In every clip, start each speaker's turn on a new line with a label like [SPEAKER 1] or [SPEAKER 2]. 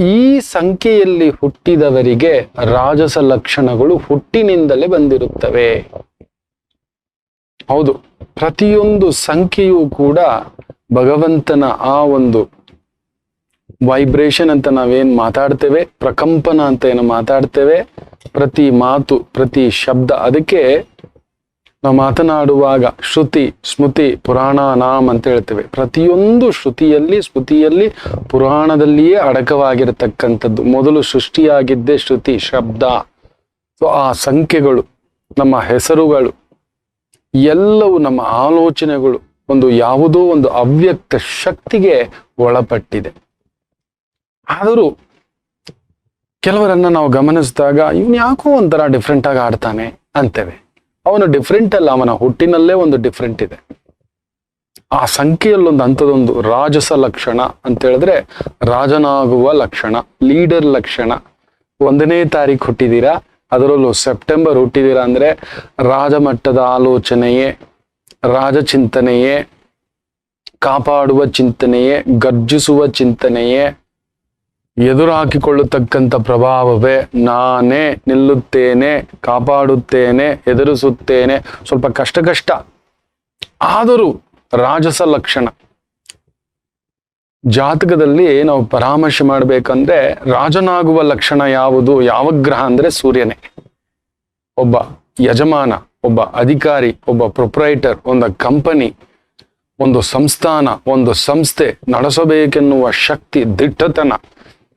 [SPEAKER 1] ಈ ಸಂಖ್ಯೆಯಲ್ಲಿ ಹುಟ್ಟಿದವರಿಗೆ ರಾಜಸ ಲಕ್ಷಣಗಳು ಹುಟ್ಟಿನಿಂದಲೇ ಬಂದಿರುತ್ತವೆ. ಹೌದು, ಪ್ರತಿಯೊಂದು ಸಂಖ್ಯೆಯೂ ಕೂಡ ಭಗವಂತನ ಆ ಒಂದು ವೈಬ್ರೇಷನ್ ಅಂತ ನಾವೇನ್ ಮಾತಾಡ್ತೇವೆ, ಪ್ರಕಂಪನ ಅಂತ ಏನು ಮಾತಾಡ್ತೇವೆ, ಪ್ರತಿ ಮಾತು, ಪ್ರತಿ ಶಬ್ದ, ಅದಕ್ಕೆ ನಾವು ಮಾತನಾಡುವಾಗ ಶ್ರುತಿ, ಸ್ಮೃತಿ, ಪುರಾಣ, ನಾಮ್ ಅಂತ ಹೇಳ್ತೇವೆ. ಪ್ರತಿಯೊಂದು ಶ್ರುತಿಯಲ್ಲಿ, ಸ್ಮೃತಿಯಲ್ಲಿ ಪುರಾಣದಲ್ಲಿಯೇ ಅಡಕವಾಗಿರತಕ್ಕಂಥದ್ದು. ಮೊದಲು ಸೃಷ್ಟಿಯಾಗಿದ್ದೇ ಶ್ರುತಿ, ಶಬ್ದ. ಸೊ ಆ ಸಂಖ್ಯೆಗಳು, ನಮ್ಮ ಹೆಸರುಗಳು, ಎಲ್ಲವೂ ನಮ್ಮ ಆಲೋಚನೆಗಳು, ಒಂದು ಯಾವುದೋ ಒಂದು ಅವ್ಯಕ್ತ ಶಕ್ತಿಗೆ ಒಳಪಟ್ಟಿದೆ. ಆದರೂ ಕೆಲವರನ್ನ ನಾವು ಗಮನಿಸಿದಾಗ ಇವನು ಯಾಕೋ ಒಂಥರ ಡಿಫ್ರೆಂಟ್ ಆಗಿ ಆಡ್ತಾನೆ ಅಂತೇವೆ. ಅವನು ಡಿಫ್ರೆಂಟ್ ಅಲ್ಲ, ಅವನ ಹುಟ್ಟಿನಲ್ಲೇ ಒಂದು ಡಿಫ್ರೆಂಟ್ ಇದೆ. ಆ ಸಂಖ್ಯೆಯಲ್ಲೊಂದು ಅಂಥದೊಂದು ರಾಜಸ ಲಕ್ಷಣ ಅಂತ ಹೇಳಿದ್ರೆ ರಾಜನಾಗುವ ಲಕ್ಷಣ ಲೀಡರ್ ಲಕ್ಷಣ. ಒಂದನೇ ತಾರೀಕು ಹುಟ್ಟಿದ್ದೀರಾ ಅದರಲ್ಲೂ ಸೆಪ್ಟೆಂಬರ್ ಹುಟ್ಟಿದ್ದೀರಾ ಅಂದ್ರೆ ರಾಜಮಟ್ಟದ ಆಲೋಚನೆಯೇ, ರಾಜಚಿಂತನೆಯೇ, ಕಾಪಾಡುವ ಚಿಂತನೆಯೇ, ಗರ್ಜಿಸುವ ಚಿಂತನೆಯೇ ಎದುರು ಹಾಕಿಕೊಳ್ಳತಕ್ಕಂಥ ಪ್ರಭಾವವೇ, ನಾನೇ ನಿಲ್ಲುತ್ತೇನೆ, ಕಾಪಾಡುತ್ತೇನೆ, ಎದುರಿಸುತ್ತೇನೆ. ಸ್ವಲ್ಪ ಕಷ್ಟ ಕಷ್ಟ. ಆದರೂ ರಾಜಸ ಲಕ್ಷಣ. ಜಾತಕದಲ್ಲಿ ನಾವು ಪರಾಮರ್ಶೆ ಮಾಡ್ಬೇಕಂದ್ರೆ ರಾಜನಾಗುವ ಲಕ್ಷಣ ಯಾವುದು? ಯಾವ ಗ್ರಹ ಅಂದ್ರೆ ಸೂರ್ಯನೇ. ಒಬ್ಬ ಯಜಮಾನ, ಒಬ್ಬ ಅಧಿಕಾರಿ, ಒಬ್ಬ ಪ್ರೊಪ್ರೈಟರ್ ಒಂದು ಕಂಪನಿ ಒಂದು ಸಂಸ್ಥಾನ, ಒಂದು ಸಂಸ್ಥೆ ನಡೆಸಬೇಕೆನ್ನುವ ಶಕ್ತಿ, ದಿಟ್ಟತನ.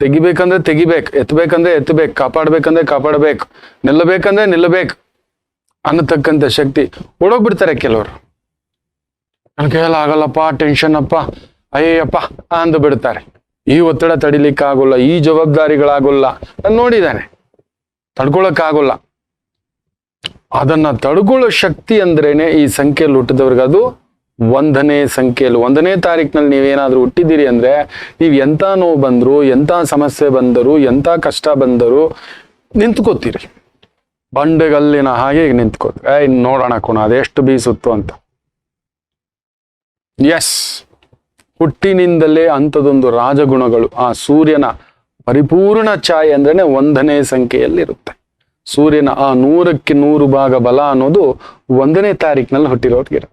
[SPEAKER 1] ತೆಗಿಬೇಕಂದ್ರೆ ತೆಗಿಬೇಕು ಎತ್ತಬೇಕಂದ್ರೆ ಎತ್ತಬೇಕು ಕಾಪಾಡ್ಬೇಕಂದ್ರೆ ಕಾಪಾಡ್ಬೇಕು, ನಿಲ್ಲಬೇಕಂದ್ರೆ ನಿಲ್ಲಬೇಕು ಅನ್ನತಕ್ಕಂಥ ಶಕ್ತಿ ಓಡೋಗ್ಬಿಡ್ತಾರೆ ಕೆಲವರು. ನನ್ನ ಕೈಯಲ್ಲಿ ಆಗಲ್ಲಪ್ಪ ಟೆನ್ಷನ್ ಅಪ್ಪ ಅಯ್ಯಪ್ಪ ಅಂದು ಬಿಡ್ತಾರೆ. ಈ ಒತ್ತಡ ತಡಿಲಿಕ್ಕಾಗೋಲ್ಲ, ಈ ಜವಾಬ್ದಾರಿಗಳಾಗೋಲ್ಲ. ನಾನು ನೋಡಿದ್ದಾನೆ, ತಡ್ಕೊಳಕ್ಕಾಗೋಲ್ಲ. ಅದನ್ನ ತಡ್ಕೊಳ್ಳೋ ಶಕ್ತಿ ಅಂದ್ರೇನೆ ಈ ಸಂಖ್ಯೆಯಲ್ಲಿ ಹುಟ್ಟಿದವ್ರಿಗೆ ಅದು ಒಂದನೇ ಸಂಖ್ಯೆಯಲ್ಲಿ, ಒಂದನೇ ತಾರೀಕಿನಲ್ಲಿ ನೀವೇನಾದರೂ ಹುಟ್ಟಿದ್ದೀರಿ ಅಂದ್ರೆ ನೀವು ಎಂಥ ನೋವು ಬಂದರೂ ಎಂಥ ಸಮಸ್ಯೆ ಬಂದರು ಎಂಥ ಕಷ್ಟ ಬಂದರು ನಿಂತ್ಕೋತೀರಿ. ಬಂಡೆಗಲ್ಲಿನ ಹಾಗೆ ನಿಂತ್ಕೋತೀರಿ. ಏ ಇನ್ ನೋಡೋಣ ಕೋಣ, ಅದೆಷ್ಟು ಬೀಸುತ್ತೋ ಅಂತ. ಎಸ್ ಹುಟ್ಟಿನಿಂದಲೇ ಅಂಥದ್ದೊಂದು ರಾಜಗುಣಗಳು ಆ ಸೂರ್ಯನ ಪರಿಪೂರ್ಣ ಛಾಯೆ ಅಂದ್ರೆ ಒಂದನೇ ಸಂಖ್ಯೆಯಲ್ಲಿರುತ್ತೆ. ಸೂರ್ಯನ ಆ ನೂರಕ್ಕೆ ನೂರು ಭಾಗ ಬಲ ಅನ್ನೋದು ಒಂದನೇ ತಾರೀಕಿನಲ್ಲಿ ಹುಟ್ಟಿರೋರ್ಗಿರುತ್ತೆ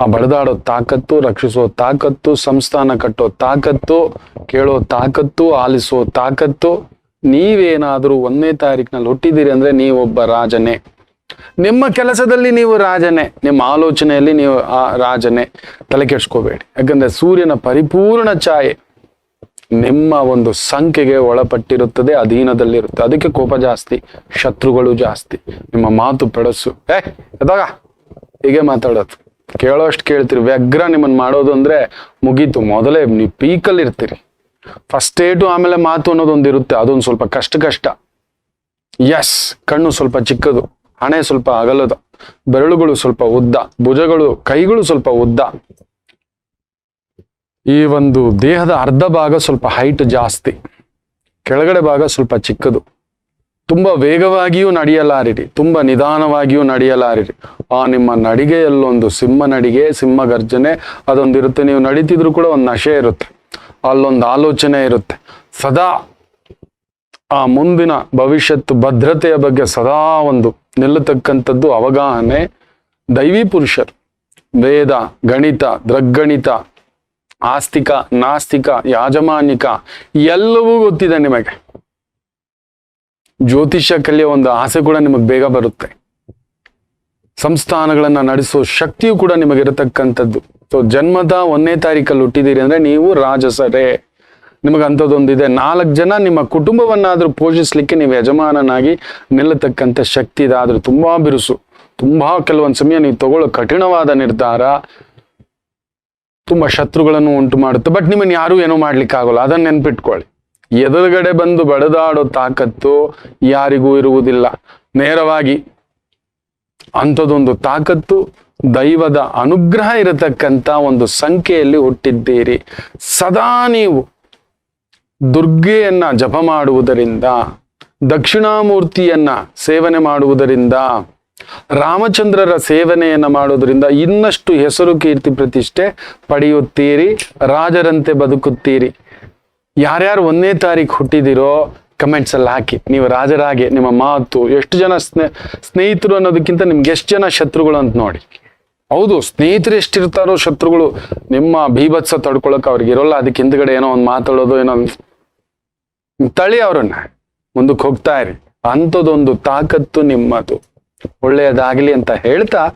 [SPEAKER 1] ಆ ಬಡದಾಡೋ ತಾಕತ್ತು, ರಕ್ಷಿಸೋ ತಾಕತ್ತು, ಸಂಸ್ಥಾನ ಕಟ್ಟೋ ತಾಕತ್ತು, ಕೇಳೋ ತಾಕತ್ತು, ಆಲಿಸೋ ತಾಕತ್ತು, ನೀವೇನಾದ್ರೂ ಒಂದನೇ ತಾರೀಕಿನಲ್ಲಿ ಹುಟ್ಟಿದ್ದೀರಿ ಅಂದ್ರೆ ನೀವೊಬ್ಬ ರಾಜನೇ. ನಿಮ್ಮ ಕೆಲಸದಲ್ಲಿ ನೀವು ರಾಜನೇ, ನಿಮ್ಮ ಆಲೋಚನೆಯಲ್ಲಿ ನೀವು ಆ ರಾಜನೇ. ತಲೆ ಕೆಡ್ಸ್ಕೋಬೇಡಿ. ಯಾಕಂದ್ರೆ ಸೂರ್ಯನ ಪರಿಪೂರ್ಣ ಛಾಯೆ ನಿಮ್ಮ ಒಂದು ಸಂಖ್ಯೆಗೆ ಒಳಪಟ್ಟಿರುತ್ತದೆ, ಅಧೀನದಲ್ಲಿರುತ್ತೆ. ಅದಕ್ಕೆ ಕೋಪ ಜಾಸ್ತಿ, ಶತ್ರುಗಳು ಜಾಸ್ತಿ. ನಿಮ್ಮ ಮಾತು ಪೆಡಸು. ಏ ಎದಾಗ ಹೀಗೆ ಮಾತಾಡೋದು. ಕೇಳೋಷ್ಟು ಕೇಳ್ತೀರಿ. ವ್ಯಗ್ರ ನಿಮ್ಮನ್ನ ಮಾಡೋದು ಅಂದ್ರೆ ಮುಗೀತು. ಮೊದಲೇ ನೀವು ಪೀಕಲ್ಲಿ ಇರ್ತೀರಿ. ಫಸ್ಟ್ ಏಟು ಆಮೇಲೆ ಮಾತು ಅನ್ನೋದೊಂದು ಇರುತ್ತೆ. ಅದೊಂದು ಸ್ವಲ್ಪ ಕಷ್ಟ ಕಷ್ಟ. ಎಸ್ ಕಣ್ಣು ಸ್ವಲ್ಪ ಚಿಕ್ಕದು. ಹಣೆ ಸ್ವಲ್ಪ ಅಗಲದು. ಬೆರಳುಗಳು ಸ್ವಲ್ಪ ಉದ್ದ. ಭುಜಗಳು, ಕೈಗಳು ಸ್ವಲ್ಪ ಉದ್ದ. ಈ ಒಂದು ದೇಹದ ಅರ್ಧ ಭಾಗ ಸ್ವಲ್ಪ ಹೈಟ್ ಜಾಸ್ತಿ. ಕೆಳಗಡೆ ಭಾಗ ಸ್ವಲ್ಪ ಚಿಕ್ಕದು. ತುಂಬಾ ವೇಗವಾಗಿಯೂ ನಡೆಯಲಾರಿರಿ, ತುಂಬಾ ನಿಧಾನವಾಗಿಯೂ ನಡೆಯಲಾರಿರಿ. ಆ ನಿಮ್ಮ ನಡಿಗೆಯಲ್ಲೊಂದು ಸಿಂಹ ನಡಿಗೆ, ಸಿಂಹ ಗರ್ಜನೆ ಅದೊಂದಿರುತ್ತೆ. ನೀವು ನಡೀತಿದ್ರು ಕೂಡ ಒಂದು ನಶೆ ಇರುತ್ತೆ. ಅಲ್ಲೊಂದು ಆಲೋಚನೆ ಇರುತ್ತೆ. ಸದಾ ಆ ಮುಂದಿನ ಭವಿಷ್ಯತ್ತು ಭದ್ರತೆಯ ಬಗ್ಗೆ ಸದಾ ಒಂದು ನಿಲ್ಲತಕ್ಕಂಥದ್ದು ಅವಗಾಹನೆ. ದೈವಿ ಪುರುಷರು, ವೇದ, ಗಣಿತ, ದೃಗ್ಗಣಿತ, ಆಸ್ತಿಕ, ನಾಸ್ತಿಕ, ಯಾಜಮಾನಿಕ, ಎಲ್ಲವೂ ಗೊತ್ತಿದೆ ನಿಮಗೆ. ಜ್ಯೋತಿಷ್ಯ ಕಲಿಯೋ ಒಂದು ಆಸೆ ಕೂಡ ನಿಮಗೆ ಬೇಗ ಬರುತ್ತೆ. ಸಂಸ್ಥಾನಗಳನ್ನ ನಡೆಸೋ ಶಕ್ತಿಯು ಕೂಡ ನಿಮಗಿರತಕ್ಕಂಥದ್ದು ಸೊ ಜನ್ಮದ ಒಂದನೇ ತಾರೀಕಲ್ಲಿ ಹುಟ್ಟಿದ್ದೀರಿ ಅಂದ್ರೆ ನೀವು ರಾಜಸರೇ. ನಿಮಗೆ ಅಂಥದ್ದೊಂದಿದೆ. ನಾಲ್ಕು ಜನ ನಿಮ್ಮ ಕುಟುಂಬವನ್ನಾದರೂ ಪೋಷಿಸ್ಲಿಕ್ಕೆ ನೀವು ಯಜಮಾನನಾಗಿ ನಿಲ್ಲತಕ್ಕಂಥ ಶಕ್ತಿ ಇದೆ. ಆದರೂ ತುಂಬಾ ಬಿರುಸು. ತುಂಬಾ ಕೆಲವೊಂದು ಸಮಯ ನೀವು ತಗೊಳ್ಳೋ ಕಠಿಣವಾದ ನಿರ್ಧಾರ ತುಂಬಾ ಶತ್ರುಗಳನ್ನು ಉಂಟು ಮಾಡುತ್ತೆ. ಬಟ್ ನಿಮ್ಮನ್ನು ಯಾರೂ ಏನೂ ಮಾಡ್ಲಿಕ್ಕೆ ಆಗೋಲ್ಲ ಅದನ್ನ ನೆನ್ಪಿಟ್ಕೊಳ್ಳಿ. ಎದುರುಗಡೆ ಬಂದು ಬಡದಾಡೋ ತಾಕತ್ತು ಯಾರಿಗೂ ಇರುವುದಿಲ್ಲ. ನೇರವಾಗಿ ಅಂಥದೊಂದು ತಾಕತ್ತು, ದೈವದ ಅನುಗ್ರಹ ಇರತಕ್ಕಂಥ ಒಂದು ಸಂಖ್ಯೆಯಲ್ಲಿ ಹುಟ್ಟಿದ್ದೀರಿ. ಸದಾ ನೀವು ದುರ್ಗೆಯನ್ನ ಜಪ ಮಾಡುವುದರಿಂದ, ದಕ್ಷಿಣಾಮೂರ್ತಿಯನ್ನ ಸೇವನೆ ಮಾಡುವುದರಿಂದ, ರಾಮಚಂದ್ರರ ಸೇವನೆಯನ್ನ ಮಾಡುವುದರಿಂದ ಇನ್ನಷ್ಟು ಹೆಸರು ಕೀರ್ತಿ ಪ್ರತಿಷ್ಠೆ ಪಡೆಯುತ್ತೀರಿ, ರಾಜರಂತೆ ಬದುಕುತ್ತೀರಿ. ಯಾರ್ಯಾರು ಒಂದನೇ ತಾರೀಕು ಹುಟ್ಟಿದಿರೋ ಕಮೆಂಟ್ಸ್ ಅಲ್ಲಿ ಹಾಕಿ. ನೀವು ರಾಜರಾಗಿ, ನಿಮ್ಮ ಮಾತು, ಎಷ್ಟು ಜನ ಸ್ನೇ, ಸ್ನೇಹಿತರು ಅನ್ನೋದಕ್ಕಿಂತ ನಿಮ್ಗೆ ಎಷ್ಟು ಜನ ಶತ್ರುಗಳು ಅಂತ ನೋಡಿ. ಹೌದು, ಸ್ನೇಹಿತರು ಎಷ್ಟಿರ್ತಾರೋ ಶತ್ರುಗಳು, ನಿಮ್ಮ ಭೀಭತ್ಸ ತಡ್ಕೊಳಕ್ ಅವ್ರಿಗೆ ಇರೋಲ್ಲ, ಅದಕ್ಕೆ ಹಿಂದ್ಗಡೆ ಏನೋ ಒಂದು ಮಾತಾಡೋದು, ಏನೋ ತಳಿ ಅವ್ರನ್ನ. ಮುಂದಕ್ಕೆ ಹೋಗ್ತಾ ಇರಿ. ಅಂಥದ್ದೊಂದು ತಾಕತ್ತು ನಿಮ್ಮದು. ಒಳ್ಳೆಯದಾಗಲಿ ಅಂತ ಹೇಳ್ತಾ